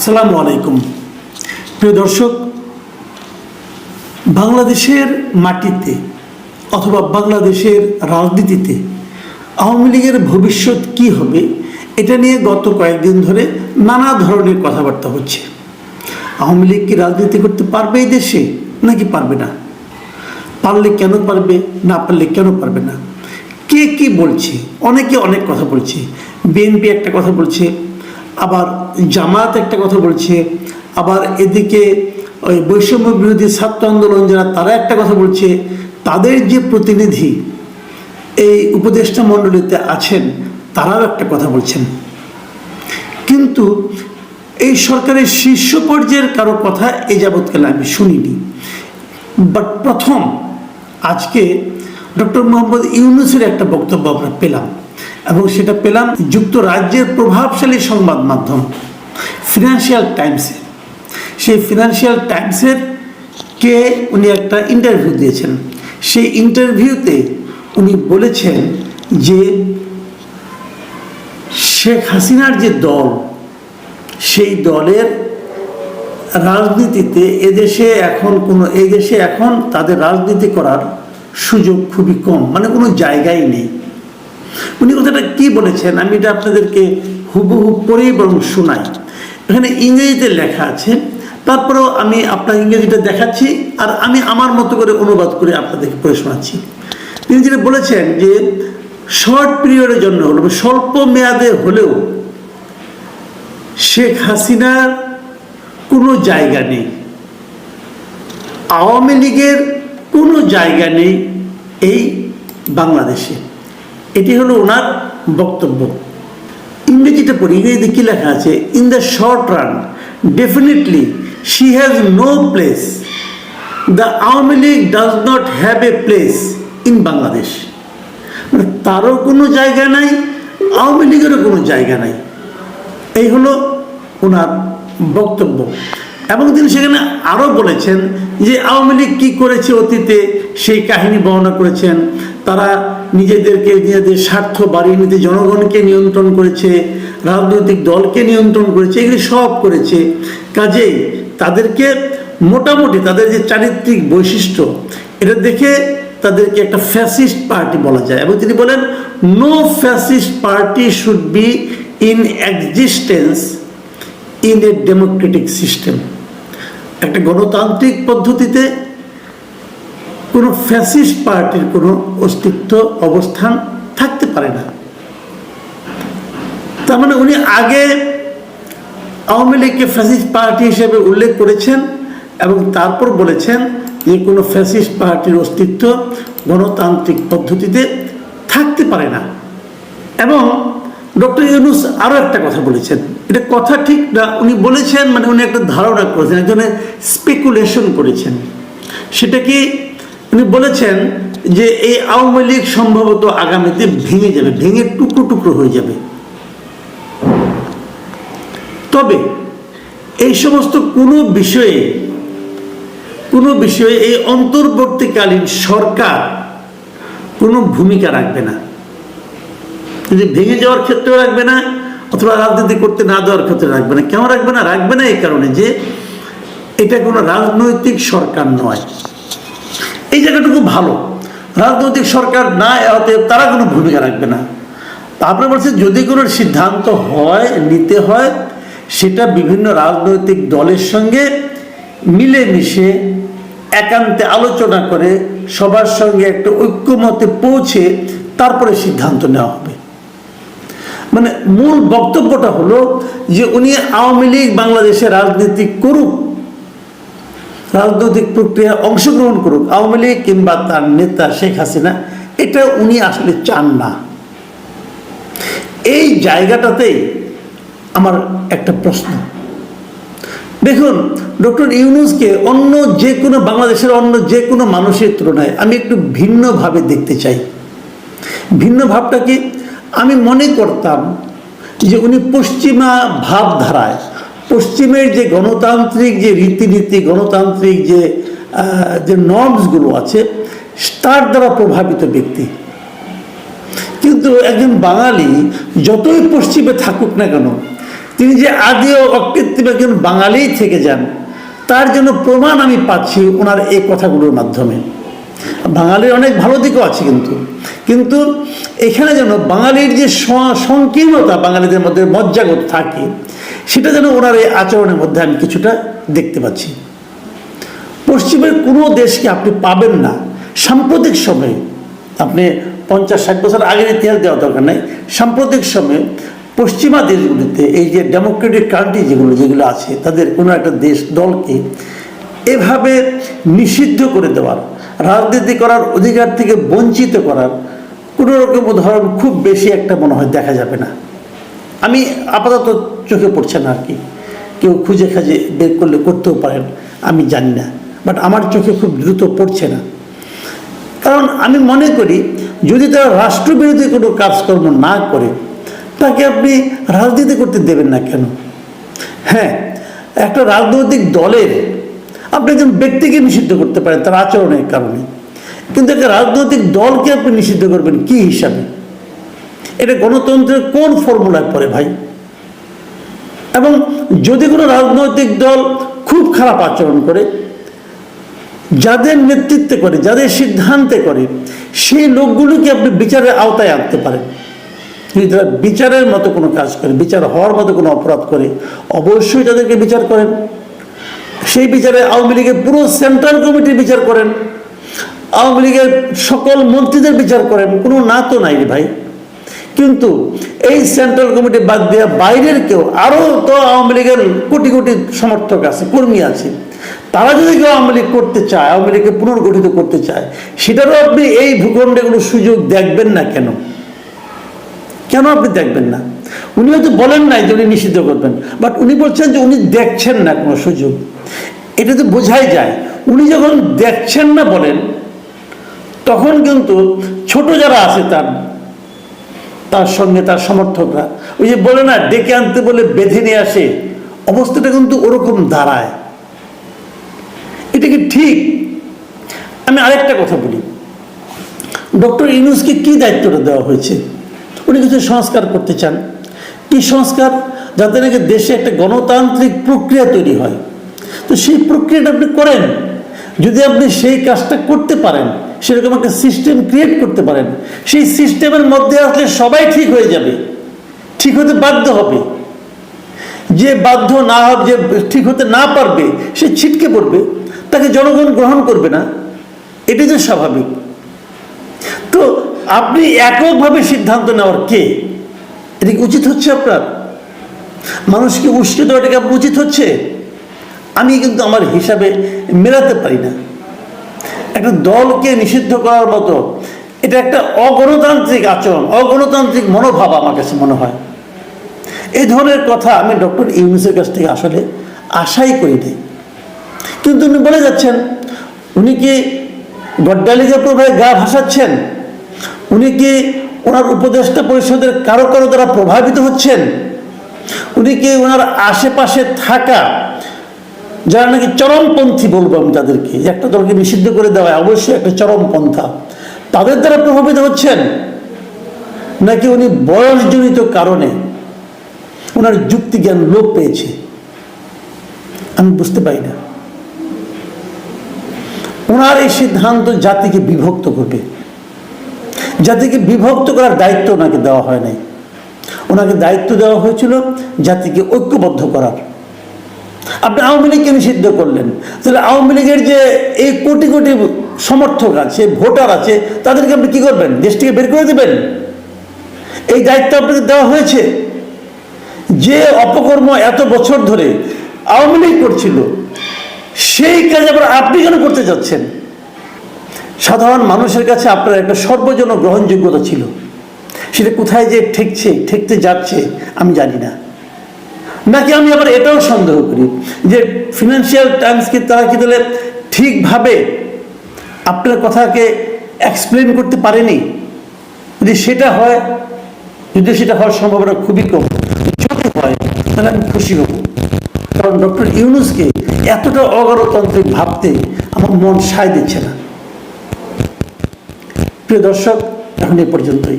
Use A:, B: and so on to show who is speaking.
A: আসসালামু আলাইকুম। প্রিয় দর্শক, বাংলাদেশের মাটিতে অথবা বাংলাদেশের রাজনীতিতে আওয়ামী লীগের ভবিষ্যৎ কি হবে, এটা নিয়ে গত কয়েকদিন ধরে নানা ধরনের কথাবার্তা হচ্ছে। আওয়ামী লীগ কি রাজনীতি করতে পারবে এই দেশে, নাকি পারবে না? পারলে কেন পারবে, না পারলে কেন পারবে না? কে কি বলছে? অনেকে অনেক কথা বলছে। বিএনপি একটা কথা বলছে আবার জামাত একটা কথা বলছে, আবার এদিকে ওই বৈষম্য বিরোধী ছাত্র আন্দোলন যারা, তারা একটা কথা বলছে, তাদের যে প্রতিনিধি এই উপদেষ্টা মণ্ডলীতে আছেন, তারাও একটা কথা বলছেন। কিন্তু এই সরকারের শীর্ষ পর্যায়ের কারও কথা এ যাবৎকালে আমি শুনিনি। বাট প্রথম আজকে ডক্টর মোহাম্মদ ইউনুসের একটা বক্তব্য আমরা পেলাম। এবং সেটা পেলাম যুক্তরাজ্যের প্রভাবশালী সংবাদ মাধ্যম ফিনান্সিয়াল টাইমসে সেই ফিনান্সিয়াল টাইমসের কে উনি একটা ইন্টারভিউ দিয়েছেন। সেই ইন্টারভিউতে উনি বলেছেন যে শেখ হাসিনার যে দল, সেই দলের রাজনীতিতে এদেশে এখন কোনো, এদেশে এখন তাদের রাজনীতি করার সুযোগ খুবই কম মানে কোনো জায়গাই নেই। উনি কথাটা কি বলেছেন? আমি এটা আপনাদেরকে হুবহু পড়েই বরং শোনাই। এখানে ইংরেজিতে লেখা আছে, তারপরেও আমি আপনার ইংরেজিটা দেখাচ্ছি আর আমি আমার মতো করে অনুবাদ করে আপনাদেরকে পড়ে শোনাচ্ছি। তিনি যেটা বলেছেন যে শর্ট পিরিয়ডের জন্য হলো স্বল্প মেয়াদে হলেও শেখ হাসিনার কোনো জায়গা নেই। আওয়ামী লীগের কোনো জায়গা নেই এই বাংলাদেশে। এটি হলো ওনার বক্তব্য। ইংরেজিটা পড়ি, ইংরেজিতে কী লেখা আছে? In the short run definitely she has no place the Awami League does not have a place in Bangladesh তারও কোনো জায়গা নাই, আওয়ামী লীগেরও কোনো জায়গা নাই। এই হলো ওনার বক্তব্য। এবং তিনি সেখানে আরও বলেছেন যে আওয়ামী লীগ কী করেছে অতীতে, সেই কাহিনী বর্ণনা করেছেন। তারা নিজেদেরকে, নিজেদের স্বার্থ বাড়িয়ে নিতে জনগণকে নিয়ন্ত্রণ করেছে, রাজনৈতিক দলকে নিয়ন্ত্রণ করেছে, এগুলি সব করেছে। কাজেই তাদেরকে মোটামুটি তাদের যে চারিত্রিক বৈশিষ্ট্য, এটা দেখে তাদেরকে একটা ফ্যাসিস্ট পার্টি বলা যায়। এবং তিনি বলেন no fascist party should be in existence in a democratic system একটা গণতান্ত্রিক পদ্ধতিতে কোনো ফ্যাসিস্ট পার্টির কোনো অস্তিত্ব অবস্থান থাকতে পারে না। তার মানে উনি আগে আওয়ামী লীগকে ফ্যাসিস্ট পার্টি হিসেবে উল্লেখ করেছেন এবং তারপর বলেছেন যে কোনো ফ্যাসিস্ট পার্টির অস্তিত্ব গণতান্ত্রিক পদ্ধতিতে থাকতে পারে না। এবং ডক্টর ইউনুস আরও একটা কথা বলেছেন। এটা কথা ঠিক না, উনি বলেছেন মানে উনি একটা ধারণা করেছেন একজনের স্পেকুলেশন করেছেন। সেটা কি, উনি বলেছেন যে এই আওয়ামী লীগ সম্ভবত আগামীতে ভেঙে যাবে, ভেঙে টুকরো টুকরো হয়ে যাবে। তবে এই সমস্ত কোনো বিষয়ে কোনো বিষয়ে এই অন্তর্বর্তীকালীন সরকার কোনো ভূমিকা রাখবে না। যদি ভেঙে যাওয়ার ক্ষেত্রেও রাখবে না অথবা রাজনীতি করতে না দেওয়ার ক্ষেত্রে রাখবে না। কেন রাখবে না? রাখবে না এই কারণে যে এটা কোনো রাজনৈতিক সরকার নয়। এই জায়গাটুকু ভালো। রাজনৈতিক সরকার না অতএব তারা কোনো ভূমিকা রাখবে না। তারপরে বলছে যদি কোনো সিদ্ধান্ত হয়, নিতে হয়, সেটা বিভিন্ন রাজনৈতিক দলের সঙ্গে মিলেমিশে একান্তে আলোচনা করে সবার সঙ্গে একটা ঐক্যমতে পৌঁছে তারপরে সিদ্ধান্ত নেওয়া হবে। মানে মূল বক্তব্যটা হলো যে উনি আওয়ামী লীগ বাংলাদেশে রাজনীতি করুক, রাজনৈতিক প্রক্রিয়া অংশগ্রহণ করুক, আওয়ামী লীগ কিংবা তার নেতা শেখ হাসিনা, এটা উনি আসলে চান না। এই জায়গাটাতেই আমার একটা প্রশ্ন। দেখুন, ডক্টর ইউনুসকে অন্য যে কোনো বাংলাদেশের অন্য যে কোনো মানুষের তুলনায় আমি একটু ভিন্নভাবে দেখতে চাই। ভিন্ন ভাবটা কি? আমি মনে করতাম যে উনি পশ্চিমা ভাবধারায়, পশ্চিমের যে গণতান্ত্রিক যে রীতিনীতি, গণতান্ত্রিক যে যে নর্মসগুলো আছে, তার দ্বারা প্রভাবিত ব্যক্তি। কিন্তু একজন বাঙালি যতই পশ্চিমে থাকুক না কেন, তিনি যে আদি ও অকৃত্রিম একজন বাঙালি থেকে যান, তার জন্য প্রমাণ আমি পাচ্ছি ওনার এই কথাগুলোর মাধ্যমে। বাঙালির অনেক ভালো দিকও আছে কিন্তু। কিন্তু এখানে যেন বাঙালির যে সংকীর্ণতা বাঙালিদের মধ্যে মজ্জাগত থাকে, সেটা যেন ওনার এই আচরণের মধ্যে আমি কিছুটা দেখতে পাচ্ছি। পশ্চিমের কোনো দেশকে আপনি পাবেন না। সাম্প্রতিক সময়ে, আপনি পঞ্চাশ, ষাট বছর আগের ইতিহাস দেওয়া দরকার নাই, সাম্প্রতিক সময়ে পশ্চিমা দেশগুলিতে এই যে ডেমোক্রেটিক কান্ট্রি যেগুলো যেগুলো আছে, তাদের কোনো একটা দেশ, দলকে এভাবে নিষিদ্ধ করে দেওয়ার, রাজনীতি করার অধিকার থেকে বঞ্চিত করার কোনো রকম উদাহরণ খুব বেশি একটা মনে হয় দেখা যাবে না। আমি আপাতত চোখে পড়ছে না আর কি। কেউ খুঁজে খাজে বের করলে করতেও পারেন, আমি জানি না। বাট আমার চোখে খুব দ্রুত পড়ছে না। কারণ আমি মনে করি, যদি তারা রাষ্ট্রবিরোধী কোনো কাজকর্ম না করে, তাকে আপনি রাজনীতি করতে দেবেন না কেন? হ্যাঁ একটা রাজনৈতিক দলের আপনি একজন ব্যক্তিকে নিষিদ্ধ করতে পারেন, তার আচরণের কারণে। কিন্তু একটা রাজনৈতিক দলকে আপনি নিষিদ্ধ করবেন কি হিসাবে? এটা গণতন্ত্রের কোন ফর্মুলায় পড়ে ভাই? এবং যদি কোনো রাজনৈতিক দল খুব খারাপ আচরণ করে, যাদের নেতৃত্বে করে, যাদের সিদ্ধান্তে করে, সেই লোকগুলোকে আপনি বিচারের আওতায় আনতে পারেন। যদি তারা বিচারের মতো কোনো কাজ করে, বিচার হওয়ার মতো কোনো অপরাধ করে, অবশ্যই তাদেরকে বিচার করেন। সেই বিচারে আওয়ামী লীগের পুরো সেন্ট্রাল কমিটির বিচার করেন। আওয়ামী লীগের সকল মন্ত্রীদের বিচার করেন। কোনো না তো নাই ভাই। কিন্তু এই সেন্ট্রাল কমিটি বাদ দিয়ে বাইরের কেউ, আরও তো আওয়ামী লীগের কোটি কোটি সমর্থক আছে, কর্মী আছে। তারা যদি কেউ আওয়ামী লীগ করতে চায়, আওয়ামী লীগকে পুনর্গঠিত করতে চায়, সেটারও আপনি এই ভূখণ্ডে কোনো সুযোগ দেখবেন না কেন? কেন আপনি দেখবেন না? উনি হয়তো বলেন নাই যে উনি নিষিদ্ধ করবেন, বাট উনি বলছেন যে উনি দেখছেন না কোনো সুযোগ। এটা তো বোঝাই যায়। উনি যখন দেখছেন না বলেন, তখন কিন্তু ছোট যারা আছে তার তার সঙ্গে তার সমর্থকরা, ওই যে বলে না, ডেকে আনতে বলে বেঁধে নিয়ে আসে, অবস্থাটা কিন্তু ওরকম দাঁড়ায়। এটা কি ঠিক? আমি আরেকটা কথা বলি। ডক্টর ইউনুসকে কি দায়িত্বটা দেওয়া হয়েছে? উনি কিছু সংস্কার করতে চান। কি সংস্কার? যাতে নাকি দেশে একটা গণতান্ত্রিক প্রক্রিয়া তৈরি হয়। তো সেই প্রক্রিয়াটা আপনি করেন। যদি আপনি সেই কাজটা করতে পারেন, সেরকম একটা সিস্টেম ক্রিয়েট করতে পারেন, সেই সিস্টেমের মধ্যে আসলে সবাই ঠিক হয়ে যাবে, ঠিক হতে বাধ্য হবে। যে বাধ্য না হবে যে ঠিক হতে না পারবে, সে ছিটকে পড়বে, তাকে জনগণ গ্রহণ করবে না। এটাই তো স্বাভাবিক। তো আপনি এককভাবে সিদ্ধান্ত নেওয়ার কে? এটা উচিত হচ্ছে আপনার? মানুষকে উস্কে দেওয়াটা কি আপনার উচিত হচ্ছে? আমি কিন্তু আমার হিসাবে মেলাতে পারি না। একটা দলকে নিষিদ্ধ করার মতো এটা একটা অগণতান্ত্রিক আচরণ, অগণতান্ত্রিক মনোভাব আমার কাছে মনে হয়। এই ধরনের কথা আমি ডক্টর ইউনুসের কাছ থেকে আসলে আশাই করি নাই। কিন্তু উনি বলে যাচ্ছেন, উনি কি গড্ডালিকের প্রভাবে গা ভাসাচ্ছেন? উনি কি ওনার উপদেষ্টা পরিষদের কারও কারও দ্বারা প্রভাবিত হচ্ছেন? উনি কি ওনার আশেপাশে থাকা যারা নাকি চরমপন্থী বলব আমি তাদেরকে, যে একটা দলকে নিষিদ্ধ করে দেওয়া অবশ্যই একটা চরমপন্থা। তাদের দ্বারা প্রভাবিত হচ্ছেন নাকি উনি বয়সজনিত কারণে ওনার যুক্তি জ্ঞান লোপ পেয়েছে? আমি বুঝতে পারি না। ওনার এই সিদ্ধান্ত জাতিকে বিভক্ত করবে। জাতিকে বিভক্ত করার দায়িত্ব ওনাকে দেওয়া হয় নাই। ওনাকে দায়িত্ব দেওয়া হয়েছিল জাতিকে ঐক্যবদ্ধ করার। আপনি আওয়ামী লীগকে নিষিদ্ধ করলেন। তাহলে আওয়ামী লীগের যে এই কোটি কোটি সমর্থক আছে, ভোটার আছে, তাদেরকে আপনি কি করবেন? দেশ থেকে বের করে দেবেন? এই দায়িত্ব আপনাকে দেওয়া হয়েছে। যে অপকর্ম এত বছর ধরে আওয়ামী লীগ করছিল, সেই কাজ আবার আপনি কেন করতে যাচ্ছেন? সাধারণ মানুষের কাছে আপনার একটা সর্বজন গ্রহণযোগ্যতা ছিল। সেটা কোথায় যে ঠেকছে, ঠেকতে যাচ্ছে, আমি জানি না। নাকি আমি আবার এটাও সন্দেহ করি যে ফিনান্সিয়াল টাইমসকে তারা কি তাহলে ঠিকভাবে আপনার কথাকে এক্সপ্লেন করতে পারেনি? যদি সেটা হয়, যদি সেটা হওয়ার সম্ভাবনা খুবই কম, যদি হয়, তাহলে আমি খুশি হব। কারণ ডক্টর ইউনুসকে এতটা অগণতান্ত্রিক ভাবতে আমার মন সায় দিচ্ছে না। প্রিয় দর্শক, এখন এ পর্যন্তই।